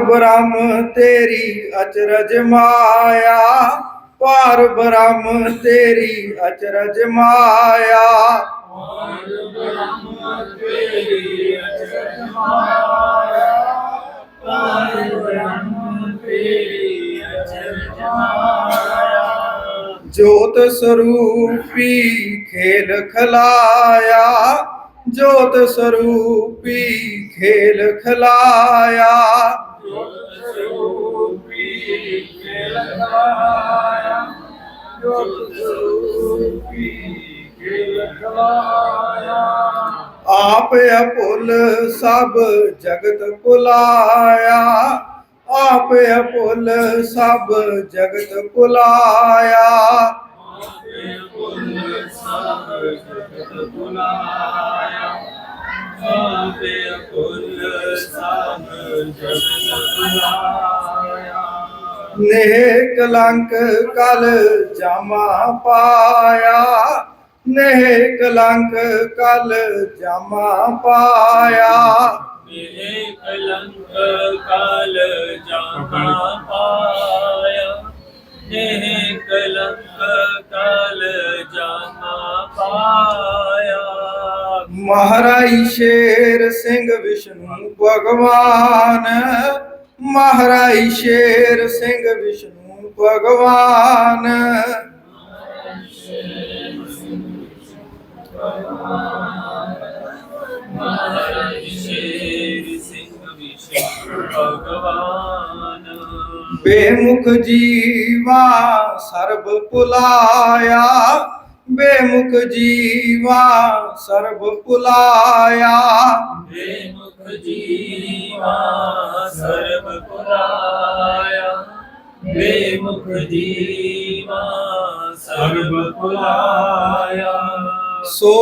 ਬ੍ਰਹਮ ਤੇਰੀ ਅਚਰਜ ਮਾਇਆ ਪਾਰ ਬ੍ਰਹਮ ਤੇਰੀ ਅਚਰਜ ਮਾਇਆ। ਜੋਤ ਸਰੂਪੀ ਖੇਲ ਖਲਾਇਆ ਜੋਤ ਸਰੂਪੀ ਖੇਲ ਖਲਾਇਆ। ਆਪ ਅਭੁੱਲ ਸਭ ਜਗਤ ਭੁਲਾਇਆ। ਆਪ ਅਭੁੱਲ ਸਭ ਜਗਤ ਭੁਲਾਇਆ। ਨੇਹ ਕਲੰਕ ਕਲ ਜਾਮਾ ਪਾਇਆ। ਨੇਹ ਕਲੰਕ ਕਲ ਜਾਮਾ ਪਾਇਆ। ਇਹ ਕਲੰਕ ਕਾਲ ਜਾਮਾ ਪਾਇਆ। ਇਹ ਕਲੰਕ ਕਾਲ ਜਾਮਾ ਪਾਇਆ। ਮਹਾਰਾਈ ਸ਼ੇਰ ਸਿੰਘ ਵਿਸ਼ਨੂੰ ਭਗਵਾਨ। ਮਹਾਰਾਈ ਸ਼ੇਰ ਸਿੰਘ ਵਿਸ਼ਨੂੰ ਭਗਵਾਨ ਸ਼ੇਰ ਸਿੰਘ ਵਿਸ਼ਨੂੰ ਭਗਵਾਨ। ਬੇਮੁਖ ਜੀਵਾ ਸਰਬ ਭੁਲਾਇਆ। ਬੇਮੁਖ ਜੀਵਾ ਸਰਬ ਭੁਲਾਇਆ ਬੇਮੁਖ ਜੀਵਾ ਸਰਬ ਪੁਰਾਇਆ ਬੇਮੁਖ ਜੀਵਾ ਸਰਬ ਪੁਰਾਇਆ ਸੋ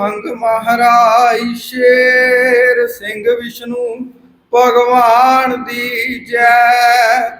ਹੰਗ ਮਹਾਰਾਜ ਸ਼ੇਰ ਸਿੰਘ ਵਿਸ਼ਨੂੰ ਭਗਵਾਨ ਦੀ ਜੈ।